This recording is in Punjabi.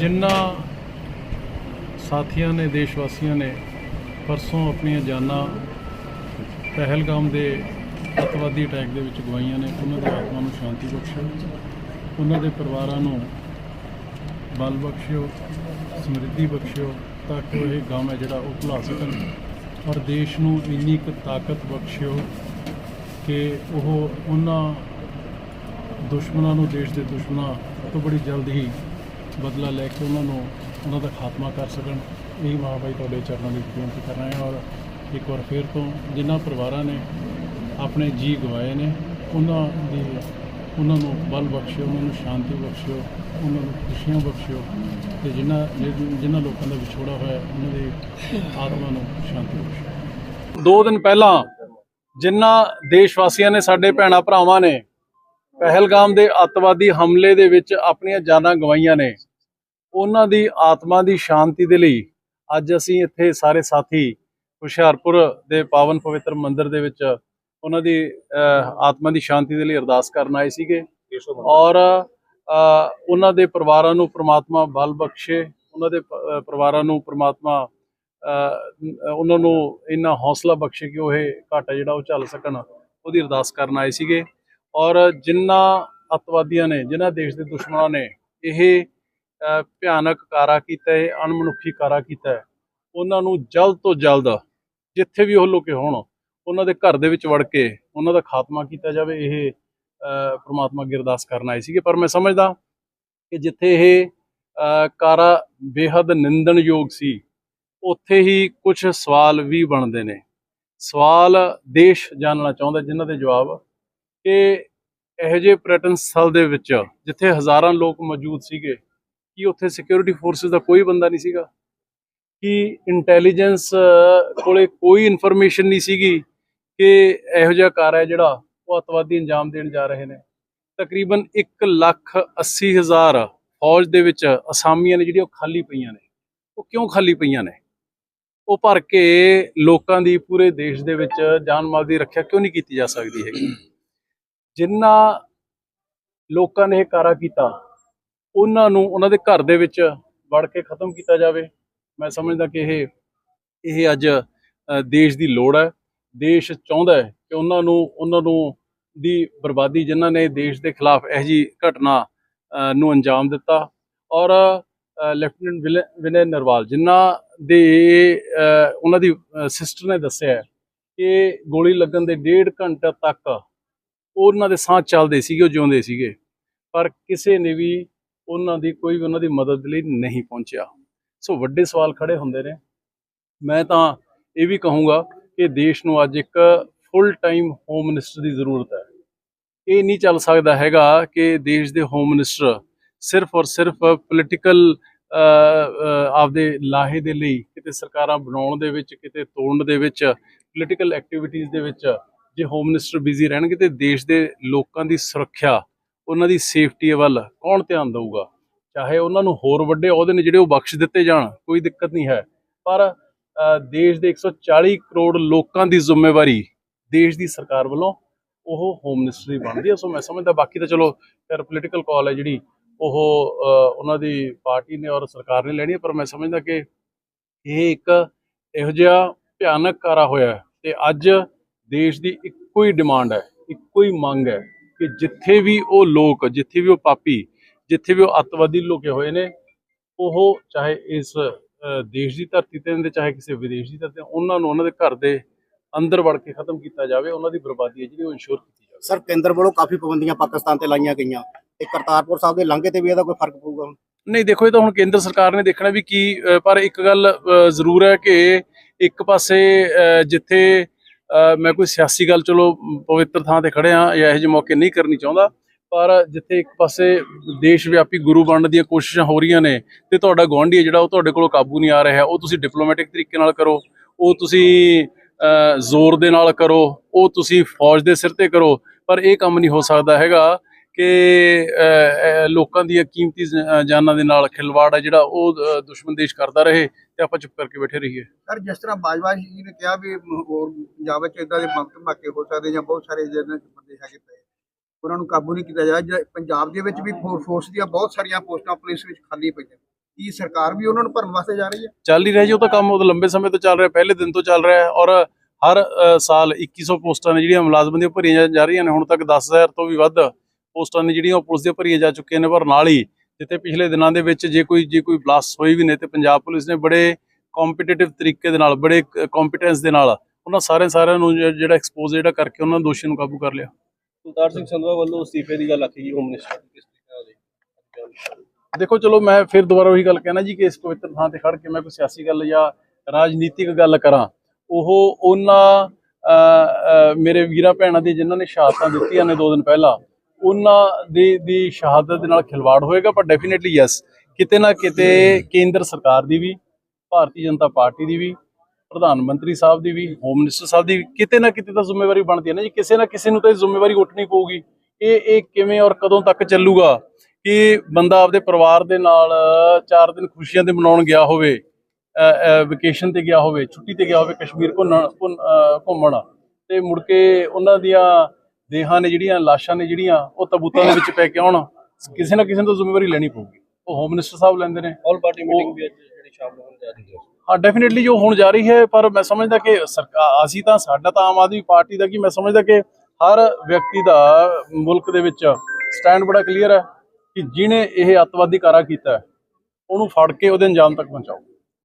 ਜਿਨ੍ਹਾਂ ਸਾਥੀਆਂ ਨੇ ਦੇਸ਼ ਵਾਸੀਆਂ ਨੇ ਪਰਸੋਂ ਆਪਣੀਆਂ ਜਾਨਾਂ ਪਹਿਲਗਾਮ ਦੇ ਅੱਤਵਾਦੀ ਅਟੈਕ ਦੇ ਵਿੱਚ ਗਵਾਈਆਂ ਨੇ, ਉਹਨਾਂ ਦੇ ਆਤਮਾ ਨੂੰ ਸ਼ਾਂਤੀ ਬਖਸ਼ੋ ਉਹਨਾਂ ਦੇ ਪਰਿਵਾਰਾਂ ਨੂੰ ਬਲ ਬਖਸ਼ਿਓ, ਸਮਰਿੱਧੀ ਬਖਸ਼ਿਓ, ਤਾਂ ਕਿ ਉਹ ਇਹ ਗਮ ਹੈ ਜਿਹੜਾ ਉਹ ਭੁਲਾ ਸਕਣ। ਔਰ ਦੇਸ਼ ਨੂੰ ਇੰਨੀ ਕੁ ਤਾਕਤ ਬਖਸ਼ਿਓ ਕਿ ਉਹ ਉਹਨਾਂ ਦੁਸ਼ਮਣਾਂ ਨੂੰ, ਦੇਸ਼ ਦੇ ਦੁਸ਼ਮਣਾਂ ਤੋਂ ਬੜੀ ਜਲਦ ਹੀ ਬਦਲਾ ਲੈ ਕੇ ਉਹਨਾਂ ਨੂੰ, ਉਹਨਾਂ ਦਾ ਖਾਤਮਾ ਕਰ ਸਕਣ। ਇਹ ਮਹਾਬਾਈ ਤੁਹਾਡੇ ਚਰਨਾਂ ਦੀ ਬੇਨਤੀ ਕਰ ਰਹੇ ਹਾਂ ਔਰ ਇੱਕ ਵਾਰ ਫਿਰ ਤੋਂ ਜਿਨ੍ਹਾਂ ਪਰਿਵਾਰਾਂ ਨੇ ਆਪਣੇ ਜੀ ਗਵਾਏ ਨੇ, ਉਹਨਾਂ ਦੀ, ਉਹਨਾਂ ਨੂੰ ਬਲ ਬਖਸ਼ਿਓ, ਉਹਨਾਂ ਨੂੰ ਸ਼ਾਂਤੀ ਬਖਸ਼ਿਓ, ਉਹਨਾਂ ਨੂੰ ਖੁਸ਼ੀਆਂ ਬਖਸ਼ਿਓ ਤੇ ਜਿਨ੍ਹਾਂ, ਜਿ- ਜਿਨ੍ਹਾਂ ਲੋਕਾਂ ਦਾ ਵਿਛੋੜਾ ਹੋਇਆ, ਉਹਨਾਂ ਦੀ ਆਤਮਾ ਨੂੰ ਸ਼ਾਂਤੀ ਬਖਸ਼ਿਓ। ਦੋ ਦਿਨ ਪਹਿਲਾਂ ਜਿਨ੍ਹਾਂ ਦੇਸ਼ ਵਾਸੀਆਂ ਨੇ ਸਾਡੇ ਭੈਣਾ ਭਰਾਵਾਂ ਨੇ ਪਹਿਲਗਾਮ ਦੇ ਅੱਤਵਾਦੀ ਹਮਲੇ ਦੇ ਵਿੱਚ ਆਪਣੀਆਂ ਜਾਨਾਂ ਗਵਾਈਆਂ ਨੇ। ਉਹਨਾਂ ਦੀ ਆਤਮਾ ਦੀ ਸ਼ਾਂਤੀ ਦੇ ਲਈ ਅੱਜ ਅਸੀਂ ਇੱਥੇ ਸਾਰੇ ਸਾਥੀ ਹੁਸ਼ਿਆਰਪੁਰ ਦੇ ਪਾਵਨ ਪਵਿੱਤਰ ਮੰਦਿਰ ਦੇ ਵਿੱਚ ਉਹਨਾਂ ਦੀ ਆਤਮਾ ਦੀ ਸ਼ਾਂਤੀ ਦੇ ਲਈ ਅਰਦਾਸ ਕਰਨ ਆਏ ਸੀਗੇ। ਔਰ ਉਹਨਾਂ ਦੇ ਪਰਿਵਾਰਾਂ ਨੂੰ ਪ੍ਰਮਾਤਮਾ ਬਲ ਬਖਸ਼ੇ। ਉਹਨਾਂ ਦੇ ਪਰਿਵਾਰਾਂ ਨੂੰ ਪ੍ਰਮਾਤਮਾ ਉਹਨਾਂ ਨੂੰ ਇੰਨਾ ਹੌਸਲਾ ਬਖਸ਼ੇ ਕਿ ਉਹ ਇਹ ਘਾਟਾ ਜਿਹੜਾ ਉਹ ਝੱਲ ਸਕਣ। ਉਹਦੀ ਅਰਦਾਸ ਕਰਨ ਆਏ ਸੀਗੇ। ਔਰ ਜਿਨ੍ਹਾਂ ਅੱਤਵਾਦੀਆਂ ਨੇ ਜਿਨ੍ਹਾਂ ਦੇਸ਼ ਦੇ ਦੁਸ਼ਮਣਾਂ ਨੇ ਇਹ ਭਿਆਨਕ ਕਾਰਾ ਕੀਤਾ ਹੈ ਅਣਮਨੁੱਖੀ ਕਾਰਾ ਕੀਤਾ ਹੈ ਉਹਨਾਂ ਨੂੰ ਜਲਦ ਤੋਂ ਜਲਦ ਜਿੱਥੇ ਵੀ ਉਹ ਲੋਕੇ ਹੋਣ ਉਹਨਾਂ ਦੇ ਘਰ ਦੇ ਵਿੱਚ ਵੜ ਕੇ ਉਹਨਾਂ ਦਾ ਖਾਤਮਾ ਕੀਤਾ ਜਾਵੇ ਇਹ ਅਹ, ਪ੍ਰਮਾਤਮਾ ਅੱਗੇ ਅਰਦਾਸ ਕਰਨ ਆਏ ਸੀਗੇ। ਪਰ ਮੈਂ ਸਮਝਦਾ ਕਿ ਜਿੱਥੇ ਇਹ ਕਾਰਾ ਬੇਹੱਦ ਨਿੰਦਣਯੋਗ ਸੀ ਉੱਥੇ ਹੀ ਕੁਝ ਸਵਾਲ ਵੀ ਬਣਦੇ ਨੇ। ਸਵਾਲ ਦੇਸ਼ ਜਾਣਨਾ ਚਾਹੁੰਦਾ ਜਿਨ੍ਹਾਂ ਦੇ ਜਵਾਬ ਕਿ ਇਹੋ ਜਿਹੇ ਪ੍ਰਯਟਨ ਸਥਲ ਦੇ ਵਿੱਚ, ਜਿੱਥੇ ਹਜ਼ਾਰਾਂ ਲੋਕ ਮੌਜੂਦ ਸੀਗੇ, ਕੀ ਉੱਥੇ ਸਿਕਿਉਰਿਟੀ ਫੋਰਸਸ ਦਾ ਕੋਈ ਬੰਦਾ ਨਹੀਂ ਸੀਗਾ? ਕਿ ਇੰਟੈਲੀਜੈਂਸ ਕੋਲੇ ਕੋਈ ਇਨਫੋਰਮੇਸ਼ਨ ਨਹੀਂ ਸੀਗੀ ਕਿ ਇਹੋ ਜਿਹਾ ਕਾਰ ਹੈ ਜਿਹੜਾ ਉਹ ਅਤਵਾਦੀ ਅੰਜਾਮ ਦੇਣ ਜਾ ਰਹੇ ਨੇ? ਤਕਰੀਬਨ 1 ਲੱਖ 80 ਹਜ਼ਾਰ ਫੌਜ ਦੇ ਵਿੱਚ ਅਸਾਮੀਆਂ ਨੇ ਜਿਹੜੀਆਂ ਉਹ ਖਾਲੀ ਪਈਆਂ ਨੇ। ਉਹ ਕਿਉਂ ਖਾਲੀ ਪਈਆਂ ਨੇ? ਉਹ ਭਰ ਕੇ ਲੋਕਾਂ ਦੀ ਪੂਰੇ ਦੇਸ਼ ਦੇ ਵਿੱਚ ਜਾਨ ਮਾਲ ਦੀ ਰੱਖਿਆ ਕਿਉਂ ਨਹੀਂ ਕੀਤੀ ਜਾ ਸਕਦੀ ਹੈਗੀ? ਜਿਨ੍ਹਾਂ ਲੋਕਾਂ ਨੇ ਇਹ ਕਾਰਾ ਕੀਤਾ, ਉਹਨਾਂ ਨੂੰ ਉਹਨਾਂ ਦੇ ਘਰ ਦੇ ਵਿੱਚ ਵੜ ਕੇ ਖਤਮ ਕੀਤਾ ਜਾਵੇ। ਮੈਂ ਸਮਝਦਾ ਕਿ ਇਹ ਇਹ ਅੱਜ ਦੇਸ਼ ਦੀ ਲੋੜ ਹੈ। ਦੇਸ਼ ਚਾਹੁੰਦਾ ਹੈ ਕਿ ਉਹਨਾਂ ਨੂੰ ਉਹਨਾਂ ਨੂੰ ਦੀ ਬਰਬਾਦੀ ਜਿਨ੍ਹਾਂ ਨੇ ਦੇਸ਼ ਦੇ ਖਿਲਾਫ ਇਹੋ ਜਿਹੀ ਘਟਨਾ ਨੂੰ ਅੰਜਾਮ ਦਿੱਤਾ। ਔਰ ਲੈਫਟੀਨੈਂਟ ਵਿਲੇ- ਵਿਨੈ ਨਰਵਾਲ ਜਿਨ੍ਹਾਂ ਦੇ ਉਹਨਾਂ ਦੀ ਸਿਸਟਰ ਨੇ ਦੱਸਿਆ ਕਿ ਗੋਲੀ ਲੱਗਣ ਦੇ ਡੇਢ ਘੰਟੇ ਤੱਕ ਉਹਨਾਂ ਦੇ ਸਾਹ ਚੱਲਦੇ ਸੀਗੇ, ਉਹ ਜਿਉਂਦੇ ਸੀਗੇ। ਪਰ ਕਿਸੇ ਨੇ ਵੀ ਉਹਨਾਂ ਦੀ ਕੋਈ ਵੀ ਉਹਨਾਂ ਦੀ ਮਦਦ ਲਈ ਨਹੀਂ ਪਹੁੰਚਿਆ। ਸੋ ਵੱਡੇ ਸਵਾਲ ਖੜੇ ਹੁੰਦੇ ਨੇ। ਮੈਂ ਤਾਂ ਇਹ ਵੀ ਕਹੂੰਗਾ ਕਿ ਦੇਸ਼ ਨੂੰ ਅੱਜ ਇੱਕ ਫੁੱਲ ਟਾਈਮ ਹੋਮ ਮਿਨਿਸਟਰ ਦੀ ਜ਼ਰੂਰਤ ਹੈ। ਇਹ ਨਹੀਂ ਚੱਲ ਸਕਦਾ ਹੈਗਾ ਕਿ ਦੇਸ਼ ਦੇ ਹੋਮ ਮਿਨਿਸਟਰ ਸਿਰਫ ਔਰ ਸਿਰਫ ਪੋਲੀਟੀਕਲ ਆਪਦੇ ਲਾਹੇ ਦੇ ਲਈ ਕਿਤੇ ਸਰਕਾਰਾਂ ਬਣਾਉਣ ਦੇ ਵਿੱਚ, ਕਿਤੇ ਤੋੜਨ ਦੇ ਵਿੱਚ ਪੋਲੀਟੀਕਲ ਐਕਟੀਵਿਟੀਜ਼ ਦੇ ਵਿੱਚ ਜੇ ਹੋਮ ਮਿਨਿਸਟਰ ਬਿਜ਼ੀ ਰਹਿਣਗੇ ਤੇ ਦੇਸ਼ ਦੇ ਲੋਕਾਂ ਦੀ ਸੁਰੱਖਿਆ, ਉਹਨਾਂ ਦੀ ਸੇਫਟੀ ਵੱਲ ਕੌਣ ਧਿਆਨ ਦੇਊਗਾ? ਚਾਹੇ ਉਹਨਾਂ ਨੂੰ ਹੋਰ ਵੱਡੇ ਅਹੁਦੇ ਨੇ ਜਿਹੜੇ ਉਹ ਬਖਸ਼ ਦਿੱਤੇ ਜਾਣ, ਕੋਈ ਦਿੱਕਤ ਨਹੀਂ ਹੈ। ਪਰ ਦੇਸ਼ ਦੇ 140 ਕਰੋੜ ਲੋਕਾਂ ਦੀ ਜ਼ਿੰਮੇਵਾਰੀ ਦੇਸ਼ ਦੀ ਸਰਕਾਰ ਵੱਲੋਂ ਉਹ ਹੋਮ ਮਿਨਿਸਟਰੀ ਬਣਦੀ ਹੈ। ਸੋ ਮੈਂ ਸਮਝਦਾ, ਬਾਕੀ ਤਾਂ ਚਲੋ ਫਿਰ ਪੋਲੀਟੀਕਲ ਕਾਲ ਹੈ ਜਿਹੜੀ, ਉਹ ਉਹਨਾਂ ਦੀ ਪਾਰਟੀ ਨੇ ਔਰ ਸਰਕਾਰ ਨੇ ਲੈਣੀ ਹੈ। ਪਰ ਮੈਂ ਸਮਝਦਾ ਕਿ ਇਹ ਇੱਕ ਇਹੋ ਜਿਹਾ ਭਿਆਨਕ ਕਾਰਾ ਹੋਇਆ ਹੈ ਤੇ ਅੱਜ ਦੇਸ਼ ਦੀ ਇੱਕੋ ਹੀ ਡਿਮਾਂਡ ਹੈ ਇੱਕੋ ਹੀ ਮੰਗ ਹੈ ਕਿ ਜਿੱਥੇ ਵੀ ਉਹ ਲੋਕ ਜਿੱਥੇ ਵੀ ਉਹ ਪਾਪੀ ਜਿੱਥੇ ਵੀ ਉਹ ਅੱਤਵਾਦੀ ਲੁਕੇ ਹੋਏ ਨੇ ਉਹ ਚਾਹੇ ਇਸ ਦੇਸ਼ ਦੀ ਧਰਤੀ ਤੇ ਨੇ ਚਾਹੇ ਕਿਸੇ ਵਿਦੇਸ਼ ਦੀ ਧਰਤੀ ਉਹਨਾਂ ਨੂੰ ਉਹਨਾਂ ਦੇ ਘਰ ਦੇ ਅੰਦਰ ਵੜ ਕੇ ਖਤਮ ਕੀਤਾ ਜਾਵੇ ਉਹਨਾਂ ਦੀ ਬਰਬਾਦੀ ਹੈ ਜਿਹੜੀ ਉਹ ਇਨਸ਼ੋਰ ਕੀਤੀ ਜਾਵੇ। ਸਰ ਕੇਂਦਰ ਵੱਲੋਂ ਕਾਫੀ ਪਾਬੰਦੀਆਂ ਪਾਕਿਸਤਾਨ ਤੇ ਲਾਈਆਂ ਗਈਆਂ। ਤੇ ਕਰਤਾਰਪੁਰ ਸਾਹਿਬ ਦੇ ਲਾਂਘੇ ਤੇ ਵੀ ਇਹਦਾ ਕੋਈ ਫ਼ਰਕ ਪਊਗਾ ਹੁਣ? ਨਹੀਂ ਦੇਖੋ ਇਹ ਤਾਂ ਹੁਣ ਕੇਂਦਰ ਸਰਕਾਰ ਨੇ ਦੇਖਣਾ ਵੀ ਕੀ ਪਰ ਇੱਕ ਗੱਲ ਜ਼ਰੂਰ ਹੈ ਕਿ ਇੱਕ ਪਾਸੇ ਜਿੱਥੇ ਮੈਂ ਕੋਈ ਸਿਆਸੀ ਗੱਲ ਚਲੋ ਪਵਿੱਤਰ ਥਾਂ ਤੇ ਖੜੇ ਆ ਜਾਂ ਇਹੋ ਜਿਹੇ ਮੌਕੇ ਨਹੀਂ ਕਰਨੀ ਚਾਹੁੰਦਾ, ਪਰ ਜਿੱਥੇ ਇੱਕ ਪਾਸੇ ਦੇਸ਼ ਵਿਆਪੀ ਗੁਰੂ ਬਣਨ ਦੀਆਂ ਕੋਸ਼ਿਸ਼ਾਂ ਹੋ ਰਹੀਆਂ ਨੇ ਤੇ ਤੁਹਾਡਾ ਗੁਆਂਢੀ ਹੈ ਜਿਹੜਾ ਉਹ ਤੁਹਾਡੇ ਕੋਲੋਂ ਕਾਬੂ ਨਹੀਂ ਆ ਰਿਹਾ ਉਹ ਤੁਸੀਂ ਡਿਪਲੋਮੈਟਿਕ ਤਰੀਕੇ ਨਾਲ ਕਰੋ, ਉਹ ਤੁਸੀਂ ਜ਼ੋਰ ਦੇ ਨਾਲ ਕਰੋ, ਉਹ ਤੁਸੀਂ ਫੌਜ ਦੇ ਸਿਰ ਤੇ ਕਰੋ, ਪਰ ਇਹ ਕੰਮ ਨਹੀਂ ਹੋ ਸਕਦਾ ਹੈਗਾ ਕਿ ਲੋਕਾਂ ਦੀਆਂ ਕੀਮਤੀ ਜਾਨਾਂ ਦੇ ਨਾਲ ਖਿਲਵਾੜ ਹੈ ਜਿਹੜਾ ਉਹ ਦੁਸ਼ਮਣ ਦੇਸ਼ ਕਰਦਾ ਰਹੇ ਤੇ ਆਪਾਂ ਚੁੱਪ ਕਰਕੇ ਬੈਠੇ ਰਹੀਏ। ਸਰ ਜਿਸ ਤਰ੍ਹਾਂ ਬਾਜਵਾ ਜੀ ਨੇ ਕਿਹਾ ਵੀ ਹੋਰ ਪੰਜਾਬ ਵਿੱਚ ਇਦਾਂ ਦੇ ਬੰਬ ਧਮਾਕੇ ਹੋ ਸਕਦੇ ਜਾਂ ਬਹੁਤ ਸਾਰੇ ਜਿਹਨਾਂ ਚ ਬੰਦੇ ਹੈਗੇ ਪਏ ਉਹਨਾਂ ਨੂੰ ਕਾਬੂ ਨਹੀਂ ਕੀਤਾ ਜਾ ਪੰਜਾਬ ਦੇ ਵਿੱਚ ਵੀ ਫੋਰਸ ਦੀਆਂ ਬਹੁਤ ਸਾਰੀਆਂ ਪੋਸਟਾਂ ਪੁਲਿਸ ਵਿੱਚ ਖਾਲੀ ਪਈਆਂ। ਕੀ ਸਰਕਾਰ ਵੀ ਉਹਨਾਂ ਨੂੰ ਭਰਨ ਵਾਸਤੇ ਜਾ ਰਹੀ ਹੈ? ਚੱਲ ਹੀ ਰਿਹਾ ਜੀ ਉਹ ਤਾਂ ਕੰਮ ਉਹ ਲੰਬੇ ਸਮੇਂ ਤੋਂ ਚੱਲ ਰਿਹਾ ਪਹਿਲੇ ਦਿਨ ਤੋਂ ਚੱਲ ਰਿਹਾ ਔਰ ਹਰ ਸਾਲ 2100 ਪੋਸਟਾਂ ਨੇ ਜਿਹੜੀਆਂ ਮੁਲਾਜ਼ਮਾਂ ਦੀਆਂ ਭਰੀਆਂ ਜਾ ਰਹੀਆਂ ਨੇ ਹੁਣ ਤੱਕ 10000 ਤੋਂ ਵੀ ਵੱਧ ਪੋਸਟਾਂ ਨੇ ਜਿਹੜੀਆਂ ਉਹ ਪੁਲਿਸ ਦੀਆਂ ਭਰੀਆਂ ਜਾ ਚੁੱਕੀਆਂ ਨੇ ਪਰ ਨਾਲ ਹੀ ਜਿੱਥੇ ਪਿਛਲੇ ਦਿਨਾਂ ਦੇ ਵਿੱਚ ਜੇ ਕੋਈ ਜੇ ਕੋਈ ਬਲਾਸਟ ਹੋਈ ਵੀ ਨੇ ਤੇ ਪੰਜਾਬ ਪੁਲਿਸ ਨੇ ਬੜੇ ਕੰਪੀਟੀਟਿਵ ਤਰੀਕੇ ਦੇ ਨਾਲ ਬੜੇ ਕੰਪੀਟੈਂਸ ਦੇ ਨਾਲ ਉਹਨਾਂ ਸਾਰੇ ਸਾਰਿਆਂ ਨੂੰ ਜਿਹੜਾ ਐਕਸਪੋਜ਼ ਜਿਹੜਾ ਕਰਕੇ ਉਹਨਾਂ ਦੋਸ਼ੀਆਂ ਨੂੰ ਕਾਬੂ ਕਰ ਲਿਆ ਕੁਲਤਾਰ ਸਿੰਘ ਸੰਧਵਾ ਵੱਲੋਂ ਅਸਤੀਫੇ ਦੀ ਗੱਲ ਆਖੀ ਜੀ ਹੋਮ ਮਿਨਿਸਟਰ ਦੀ ਕਿਸ ਤਰੀਕੇ ਨਾਲ? ਦੇਖੋ ਚਲੋ ਮੈਂ ਫਿਰ ਦੁਬਾਰਾ ਉਹੀ ਗੱਲ ਕਹਿਣਾ ਜੀ ਕਿ ਇਸ ਪਵਿੱਤਰ ਥਾਂ ਤੇ ਖੜ ਕੇ ਮੈਂ ਕੋਈ ਸਿਆਸੀ ਗੱਲ ਜਾਂ ਰਾਜਨੀਤਿਕ ਗੱਲ ਕਰਾਂ ਉਹ ਉਹਨਾਂ ਮੇਰੇ ਵੀਰਾਂ ਭੈਣਾਂ ਦੀ ਜਿਨ੍ਹਾਂ ਨੇ ਸ਼ਹਾਦਤਾਂ ਦਿੱਤੀਆਂ ਨੇ ਦੋ ਦਿਨ ਪਹਿਲਾਂ ਉਹਨਾਂ ਦੀ ਦੀ ਸ਼ਹਾਦਤ ਦੇ ਨਾਲ ਖਿਲਵਾੜ ਹੋਏਗਾ ਪਰ ਡੈਫੀਨਿਟਲੀ ਯੈਸ ਕਿਤੇ ਨਾ ਕਿਤੇ ਕੇਂਦਰ ਸਰਕਾਰ ਦੀ ਵੀ, ਭਾਰਤੀ ਜਨਤਾ ਪਾਰਟੀ ਦੀ ਵੀ, ਪ੍ਰਧਾਨ ਮੰਤਰੀ ਸਾਹਿਬ ਦੀ ਵੀ ਹੋਮ ਮਿਨਿਸਟਰ ਸਾਹਿਬ ਦੀ ਵੀ, ਕਿਤੇ ਨਾ ਕਿਤੇ ਤਾਂ ਜ਼ਿੰਮੇਵਾਰੀ ਬਣਦੀ ਹੈ ਨਾ ਜੀ। ਕਿਸੇ ਨਾ ਕਿਸੇ ਨੂੰ ਤਾਂ ਇਹ ਜ਼ਿੰਮੇਵਾਰੀ ਉੱਠਣੀ ਪਊਗੀ ਇਹ ਇਹ ਕਿਵੇਂ ਔਰ ਕਦੋਂ ਤੱਕ ਚੱਲੂਗਾ ਕਿ ਬੰਦਾ ਆਪਦੇ ਪਰਿਵਾਰ ਦੇ ਨਾਲ ਚਾਰ ਦਿਨ ਖੁਸ਼ੀਆਂ ਦੇ ਮਨਾਉਣ ਗਿਆ ਹੋਵੇ ਵਕੇਸ਼ਨ ਤੇ ਗਿਆ ਹੋਵੇ, ਛੁੱਟੀ ਤੇ ਗਿਆ ਹੋਵੇ, ਕਸ਼ਮੀਰ ਘੁੰਮਣ ਘੁੰਮ- ਘੁੰਮਣ, ਤੇ ਮੁੜ ਕੇ ਉਹਨਾਂ ਦੀਆਂ ਦੇਹਾਂ ਨੇ ਜਿਹੜੀਆਂ ਲਾਸ਼ਾਂ ਨੇ ਜਿਹੜੀਆਂ ਉਹ ਤਬੂਤਾਂ ਦੇ ਵਿੱਚ ਪੈ ਕੇ ਆਉਣ ਕਿਸੇ ਨਾ ਕਿਸੇ ਤਾਂ ਜ਼ਿੰਮੇਵਾਰੀ ਲੈਣੀ ਪਊਗੀ। ਉਹ ਹੋਮ ਮਿਨਿਸਟਰ ਸਾਹਿਬ ਲੈਂਦੇ ਨੇ। ਆਲ ਪਾਰਟੀ ਮੀਟਿੰਗ ਵੀ ਅੱਜ ਜਿਹੜੀ ਸ਼ਾਮ ਨੂੰ ਹੋਣ ਜਾ ਰਹੀ ਹੈ। ਹਾਂ ਡੈਫੀਨਿਟਲੀ ਜੋ ਹੁਣ ਜਾਰੀ ਹੈ ਪਰ ਮੈਂ ਸਮਝਦਾ ਕਿ ਸਰਕਾਰ ਅਸੀਂ ਤਾਂ ਸਾਡਾ ਤਾਂ ਆਮ ਆਦਮੀ ਪਾਰਟੀ ਦਾ ਕੀ ਮੈਂ ਸਮਝਦਾ ਕਿ ਹਰ ਵਿਅਕਤੀ ਦਾ ਮੁਲਕ ਦੇ ਵਿੱਚ ਸਟੈਂਡ ਬੜਾ ਕਲੀਅਰ ਹੈ ਕਿ ਜਿਹਨੇ ਇਹ ਅੱਤਵਾਦੀ ਕਾਰਾ ਕੀਤਾ ਉਹਨੂੰ ਫੜ ਕੇ ਉਹਦੇ ਅੰਜਾਮ ਤੱਕ ਪਹੁੰਚਾਓ।